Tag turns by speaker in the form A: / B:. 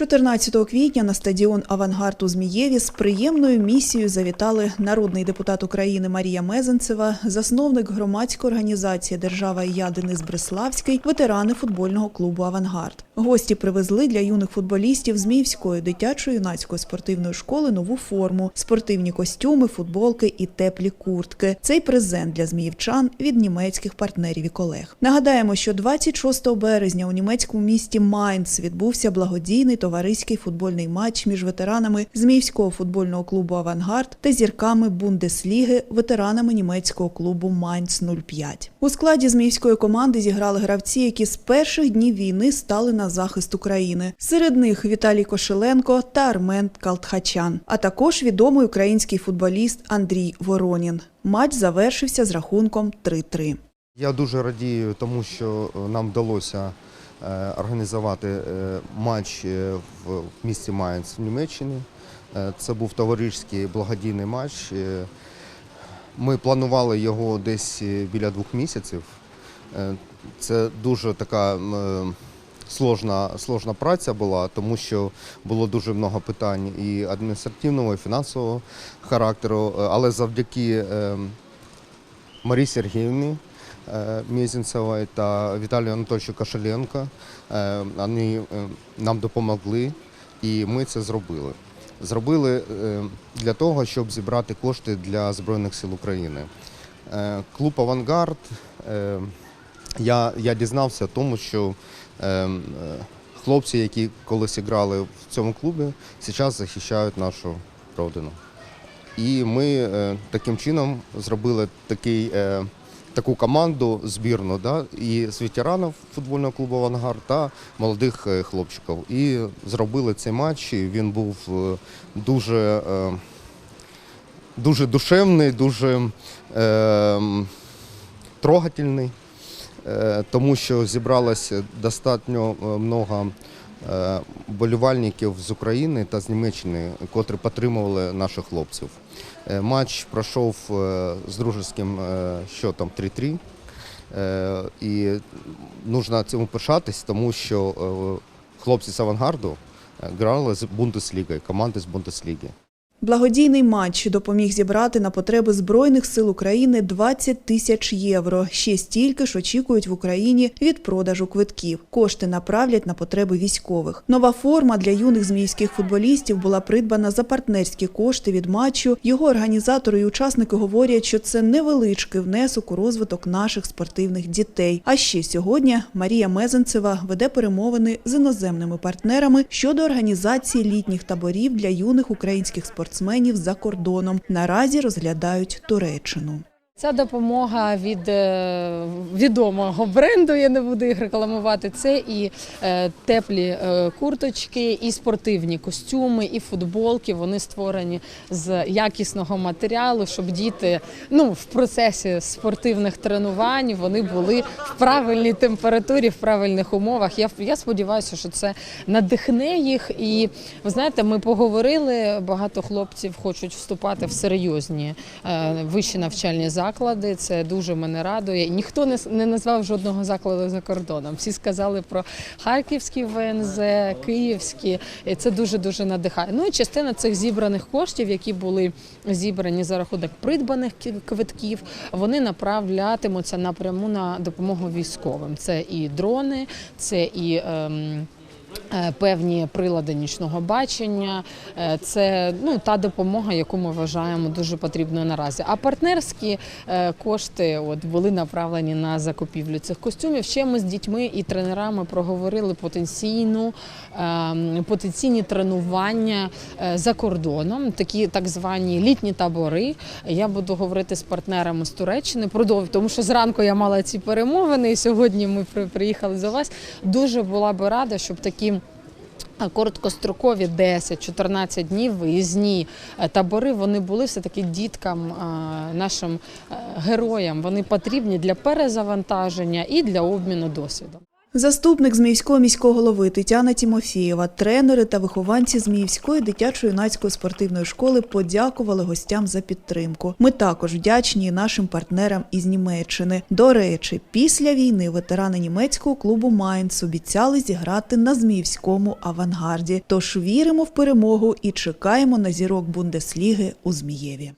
A: 14 квітня на стадіон Авангард у Змієві з приємною місією завітали народний депутат України Марія Мезенцева, засновник громадської організації Держава і я Денис Бреславський, ветерани футбольного клубу Авангард. Гості привезли для юних футболістів Зміївської дитячо-юнацької спортивної школи нову форму, спортивні костюми, футболки і теплі куртки. Цей презент для зміївчан від німецьких партнерів і колег. Нагадаємо, що 26 березня у німецькому місті Майнц відбувся благодійний товариський футбольний матч між ветеранами Зміївського футбольного клубу Авангард та зірками Бундесліги, ветеранами німецького клубу Майнц 05. У складі зміївської команди зіграли гравці, які з перших днів війни стали на захист України. Серед них Віталій Кошеленко та Армен Калтхачан, а також відомий український футболіст Андрій Воронін. Матч завершився з рахунком 3-3.
B: Я дуже радію тому, що нам вдалося організувати е, матч е, в місті Майнц в Німеччині. Е, Це був товариський благодійний матч. Е, Ми планували його десь е, біля двох місяців. Е, Це дуже така е, сложна, сложна праця була, тому що було дуже багато питань і адміністративного, і фінансового характеру. Е, Але завдяки е, Марії Сергіївні е, та Віталію Анатольовичу Кошеленко. Вони е, нам допомогли і ми це зробили. Зробили для того, щоб зібрати кошти для Збройних сил України. Е, Клуб Авангард. е, Я, я дізнався тому, що е, хлопці, які колись грали в цьому клубі, зараз захищають нашу родину. І ми таким чином зробили такий, таку команду збірну да, і з ветеранів футбольного клубу Авангард та молодих е, хлопчиків. І зробили цей матч. і Він був е, дуже, е, дуже душевний, дуже е, трогательний, тому що зібралося достатньо много болівальників з України та з Німеччини, котрі підтримували наших хлопців. Е, Матч пройшов е, з дружеським е, счетом 3-3. Е, І потрібно цьому пишатись, тому що е, хлопці з авангарду е, грали з Бундесліги, команди з Бундесліги.
A: Благодійний матч допоміг зібрати на потреби Збройних сил України 20 тисяч євро. Ще стільки ж очікують в Україні від продажу квитків. Кошти направлять на потреби військових. Нова форма для юних зміївських футболістів була придбана за партнерські кошти від матчу. Його організатори і учасники говорять, що це невеличкий внесок у розвиток наших спортивних дітей. А ще сьогодні Марія Мезенцева веде перемовини з іноземними партнерами щодо організації літніх таборів для юних українських спортсменів за кордоном. Наразі розглядають Туреччину.
C: Ця допомога від е, відомого бренду, я не буду їх рекламувати. Це і е, теплі е, курточки, і спортивні костюми, і футболки. Вони створені з якісного матеріалу, щоб діти ну, в процесі спортивних тренувань вони були в правильній температурі, в правильних умовах. Я, я сподіваюся, що це надихне їх. І ви знаєте, ми поговорили. Багато хлопців хочуть вступати в серйозні вищі навчальні заклади. Це дуже мене радує. Ніхто не, назвав жодного закладу за кордоном. Всі сказали про харківські ВНЗ, київські. І це дуже дуже надихає. Ну і частина цих зібраних коштів, які були зібрані за рахунок придбаних кі- квитків, вони направлятимуться напряму на допомогу військовим. Це і дрони, це і. Ем, Певні прилади нічного бачення, Е, це ну та допомога, яку ми вважаємо дуже потрібною наразі. А партнерські е, кошти от були направлені на закупівлю цих костюмів. Ще ми з дітьми і тренерами проговорили потенційну ем, потенційні тренування е, за кордоном, такі так звані літні табори. Я буду говорити з партнерами з Туреччини. Продовжую, тому що зранку я мала ці перемовини, і сьогодні ми приїхали до вас. Дуже була би рада, щоб такі. А, Короткострокові 10-14 днів виїзні е, табори вони були все таки діткам, е, нашим е, героям. Вони потрібні для перезавантаження і для обміну досвідом.
A: Заступник Зміївського міського голови Тетяна Тімофієва, тренери та вихованці Зміївської дитячо-юнацької спортивної школи подякували гостям за підтримку. Ми також вдячні нашим партнерам із Німеччини. До речі, після війни ветерани німецького клубу Майнц обіцяли зіграти на Зміївському авангарді. Тож віримо в перемогу і чекаємо на зірок Бундесліги у Змієві.